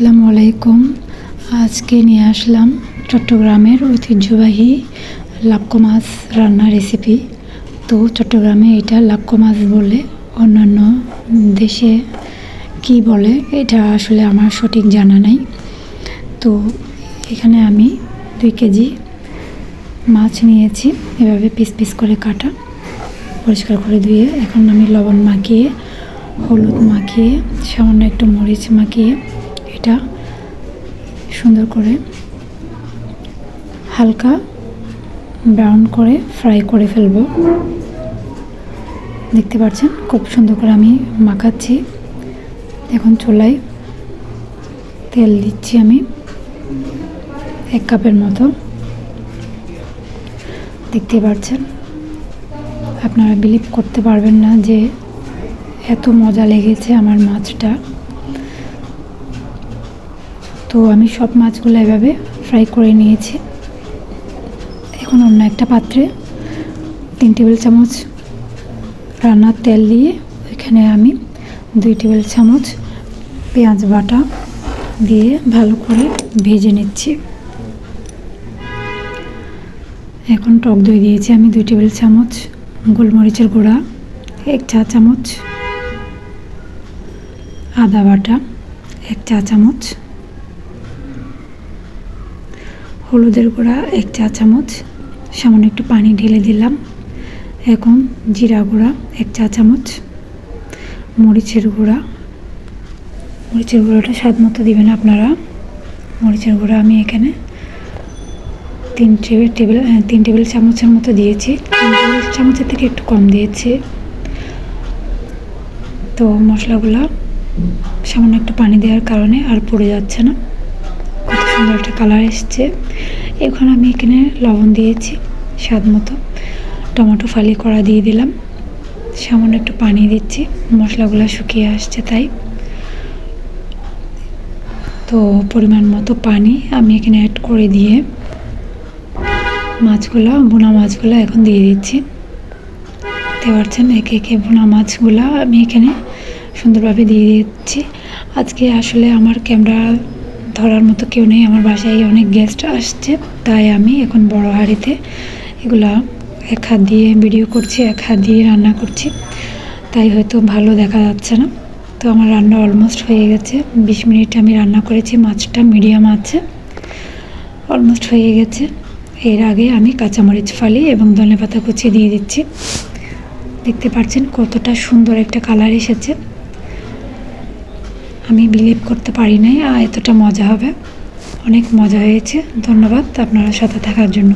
আসসালামু আলাইকুম। আজকে নিয়ে আসলাম চট্টগ্রামের ঐতিহ্যবাহী লাক্কো মাছ রান্নার রেসিপি তো চট্টগ্রামে এটা লাক্কো মাছ বলে, অন্যান্য দেশে কি বলে, এটা আসলে আমার সঠিক জানা নাই। তো এখানে আমি দুই কেজি মাছ নিয়েছি, এভাবে পিস পিস করে কাটা, পরিষ্কার করে ধুয়ে এখন আমি লবণ মাখিয়ে, হলুদ মাখিয়ে, সামান্য একটু মরিচ মাখিয়ে এটা সুন্দর করে হালকা ব্রাউন করে ফ্রাই করে ফেলব। দেখতে পাচ্ছেন খুব সুন্দর করে আমি মাখাচ্ছি। এখন চুলায় তেল দিচ্ছি আমি এক কাপের মতো। দেখতে পাচ্ছেন আপনারা বিলিভ করতে পারবেন না যে এত মজা লেগেছে আমার মাছটা। তো আমি সব মাছগুলো এভাবে ফ্রাই করে নিয়েছি। এখন অন্য একটা পাত্রে তিন টেবিল চামচ রান্নার তেল দিয়ে এখানে আমি দুই টেবিল চামচ পেঁয়াজ বাটা দিয়ে ভালো করে ভেজে নিচ্ছি। এখন টক দই দিয়েছি আমি দুই টেবিল চামচ, গোলমরিচের গুঁড়া, এক চা চামচ, আদা বাটা, এক চা চামচ হলুদের গুঁড়া, এক চা চামচ, সামান্য একটু পানি ঢেলে দিলাম। এখন জিরা গুঁড়া, এক চা চামচ, মরিচের গুঁড়া। মরিচের গুঁড়োটা স্বাদ মতো দিবেন আপনারা। মরিচের গুঁড়া আমি এখানে তিন টেবিল টেবিল তিন টেবিল চামচের মতো দিয়েছি। তিন টেবিল চামচের থেকে একটু কম দিয়েছি। তো মশলাগুলো সামান্য একটু পানি দেওয়ার কারণে আর পড়ে যাচ্ছে না। সুন্দর একটা কালার এসছে। এখন আমি এখানে লবণ দিয়েছি, স্বাদ মতো। টমেটো ফালি করা দিয়ে দিলাম। সামান্য একটু পানি দিচ্ছি, মশলাগুলো শুকিয়ে আসছে তাই। তো পরিমাণ মতো পানি আমি এখানে অ্যাড করে দিয়ে মাছগুলো বোনা মাছগুলো এখন দিয়ে দিচ্ছি। দেখতে পাচ্ছেন, একে একে বোনা মাছগুলো আমি এখানে সুন্দরভাবে দিয়ে দিচ্ছি। আজকে আসলে আমার ক্যামেরা ধরার মতো কেউ নেই। আমার বাসায় অনেক গেস্ট আসছে, তাই আমি এখন বড় হাঁড়িতে এগুলা এক হাত দিয়ে ভিডিও করছি, এক হাত দিয়ে রান্না করছি। তাই হয়তো ভালো দেখা যাচ্ছে না। তো আমার রান্না অলমোস্ট হয়ে গেছে। বিশ মিনিট আমি রান্না করেছি, মাছটা মিডিয়াম আছে। অলমোস্ট হয়ে গেছে। এর আগে আমি কাঁচামরিচ ফালি এবং ধনে পাতা কুচি দিয়ে দিচ্ছি। দেখতে পাচ্ছেন কতটা সুন্দর একটা কালার এসেছে। আমি বিলিভ করতে পারি নাই এতটা মজা হবে। অনেক মজা হয়েছে। ধন্যবাদ আপনারা সাথে থাকার জন্য।